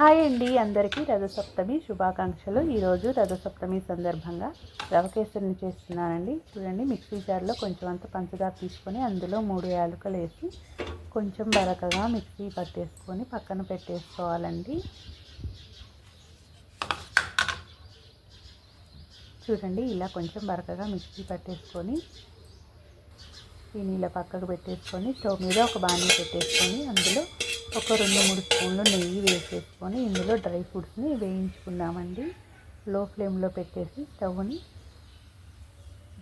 Hi అండి అందరికీ రథసప్తమి శుభాకాంక్షలు. ఈరోజు రథసప్తమి సందర్భంగా రవకేసరిని చేస్తున్నానండి. చూడండి మిక్సీ జార్లో కొంచెం అంత పంచదార తీసుకొని అందులో మూడు యాలకులు వేసి కొంచెం బరకగా మిక్సీ పట్టేసుకొని పక్కన పెట్టేసుకోవాలండి. చూడండి ఇలా కొంచెం బరకగా మిక్సీ పట్టేసుకొని దీన్ని ఇలా పక్కకు పెట్టేసుకొని స్టవ్ మీద ఒక బాణీ పెట్టేసుకొని అందులో ఒక రెండు మూడు స్పూన్లు నెయ్యి వేసేసుకొని ఇందులో డ్రై ఫ్రూట్స్ని వేయించుకుందామండి లో ఫ్లేమ్లో పెట్టేసి స్టవ్ని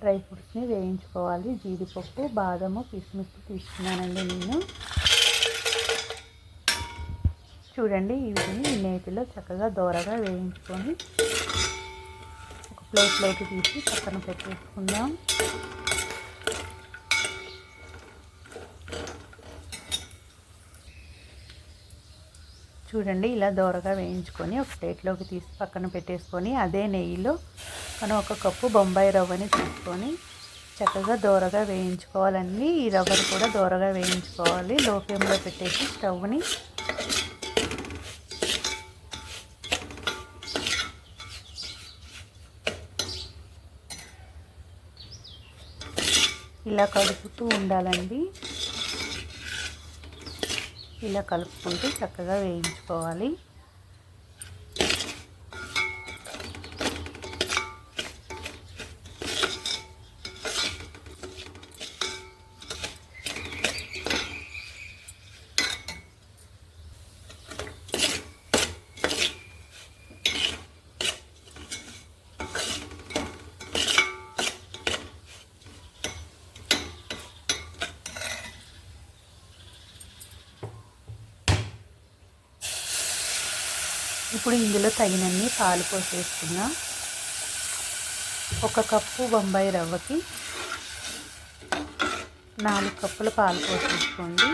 డ్రై ఫ్రూట్స్ని వేయించుకోవాలి. జీడిపప్పు బాదము కిస్మిస్ తీసుకున్నానండి నేను. చూడండి వీటిని నేతిలో చక్కగా దోరగా వేయించుకొని ఒక ప్లేట్లోకి తీసి పక్కన పెట్టేసుకుందాం. చూడండి ఇలా దోరగా వేయించుకొని ఒక ప్లేట్లోకి తీసి పక్కన పెట్టేసుకొని అదే నెయ్యిలో మనం ఒక కప్పు బొంబాయి రవ్వని తీసుకొని చక్కగా దోరగా వేయించుకోవాలండి. ఈ రవ్వను కూడా దోరగా వేయించుకోవాలి. లో ఫ్లేమ్లో పెట్టేసి స్టవ్ని ఇలా కలుపుతూ ఉండాలండి. ఇలా కలుపుకుంటూ చక్కగా వేయించుకోవాలి. ఇప్పుడు ఇందులో తగినన్ని పాలు పోసేసుకుందాం ఒక కప్పు బొంబాయి రవ్వకి నాలుగు కప్పుల పాలు పోసేసుకోండి.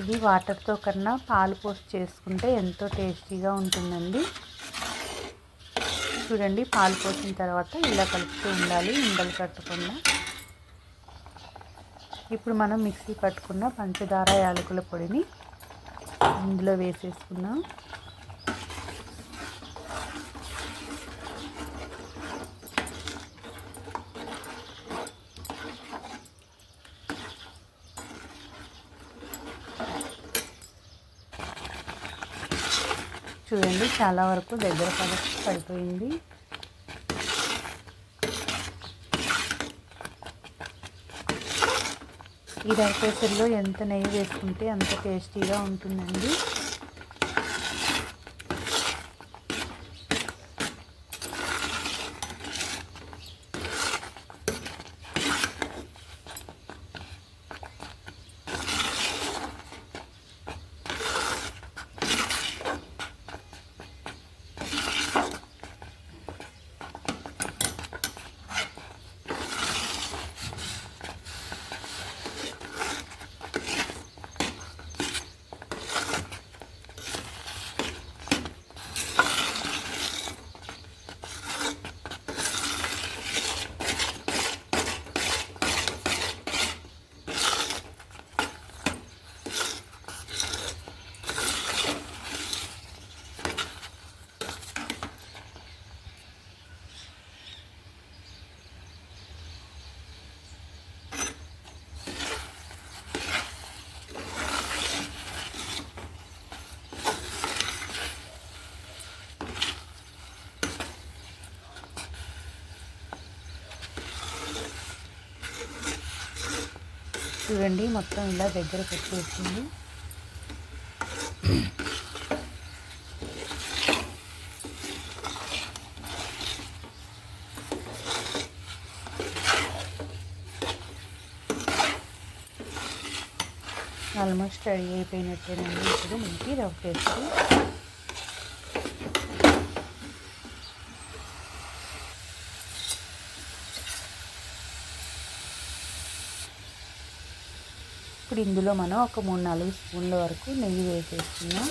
ఇది వాటర్తో కన్నా పాలు పోసి చేసుకుంటే ఎంతో టేస్టీగా ఉంటుందండి. చూడండి పాలు పోసిన తర్వాత ఇలా కలుపుతూ ఉండాలి ఉండలు కట్టకుండా ఇప్పుడు మనం మిక్సీ పట్టుకున్న పంచదార యాలకుల పొడిని ఇందులో వేసేసుకున్నాం చూడండి చాలా వరకు దగ్గర పడిపోయింది. ఈ రైకేసరిలో ఎంత నెయ్యి వేసుకుంటే అంత టేస్టీగా ఉంటుందండి. చూడండి మొత్తం ఇలా దగ్గర వచ్చింది ఆల్మోస్ట్ రెడీ అయిపోయినట్టేనండి. ఇప్పుడు మనకి రవ్వ పేస్ట్. ఇప్పుడు ఇందులో మనం ఒక మూడు నాలుగు స్పూన్ల వరకు నెయ్యి వేసేస్తున్నాం.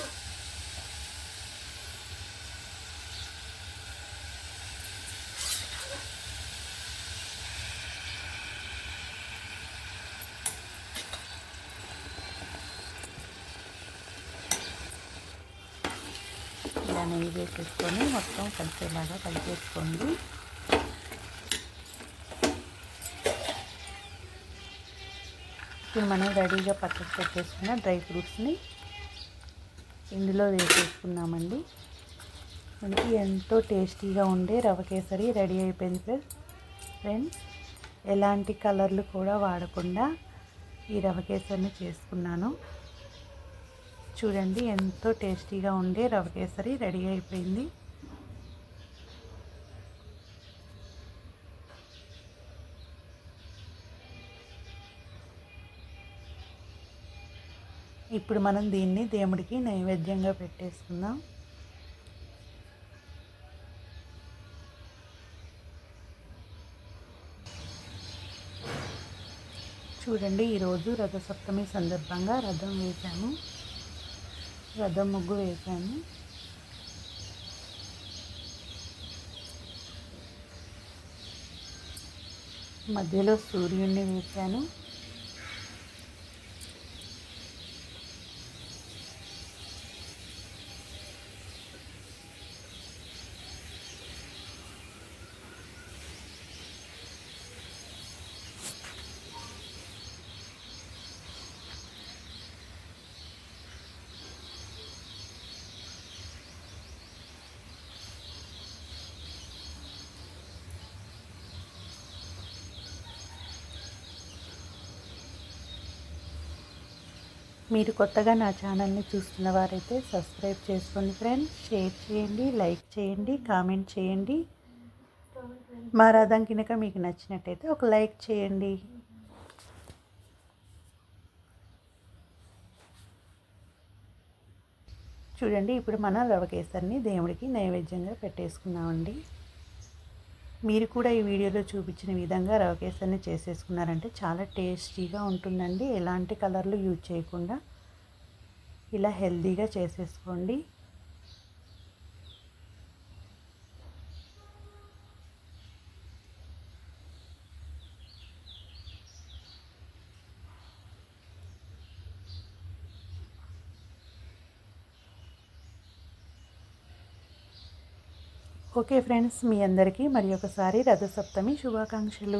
ఇలా నెయ్యి వేసేసుకొని మొత్తం కలిసేలాగా కలిపేసుకోండి. ఇప్పుడు మనం రెడీగా పక్కకు పెట్టేసుకున్న డ్రై ఫ్రూట్స్ని ఇందులో వేసేసుకున్నామండి మనకి ఎంతో టేస్టీగా ఉండే రవ కేసరి రెడీ అయిపోయింది ఫ్రెండ్స్ ఫ్రెండ్స్ ఎలాంటి కలర్లు కూడా వాడకుండా ఈ రవ కేసరిని చేసుకున్నాను. చూడండి ఎంతో టేస్టీగా ఉండే రవ కేసరి రెడీ అయిపోయింది. ఇప్పుడు మనం దీన్ని దేవుడికి నైవేద్యంగా పెట్టేసుకుందాం. చూడండి ఈరోజు రథసప్తమి సందర్భంగా రథం వేశాము. రథం ముగ్గు వేశాము. మధ్యలో సూర్యుడిని వేశాను. మీరు కొత్తగా నా ఛానల్ని చూస్తున్న వారైతే సబ్స్క్రైబ్ చేసుకోండి ఫ్రెండ్స్. షేర్ చేయండి లైక్ చేయండి కామెంట్ చేయండి. మా రథం కనుక మీకు నచ్చినట్టయితే ఒక లైక్ చేయండి. చూడండి ఇప్పుడు మన రవ కేసరిని దేవుడికి నైవేద్యంగా పెట్టేసుకున్నామండి మీరు కూడా ఈ వీడియోలో చూపించిన విధంగా రవ కేసరిని చేసేసుకున్నారంటే చాలా టేస్టీగా ఉంటుందండి. ఎలాంటి కలర్లు యూజ్ చేయకుండా ఇలా హెల్దీగా చేసేసుకోండి. ఓకే ఫ్రెండ్స్ మీ అందరికీ మరి ఒకసారి రథసప్తమి శుభాకాంక్షలు.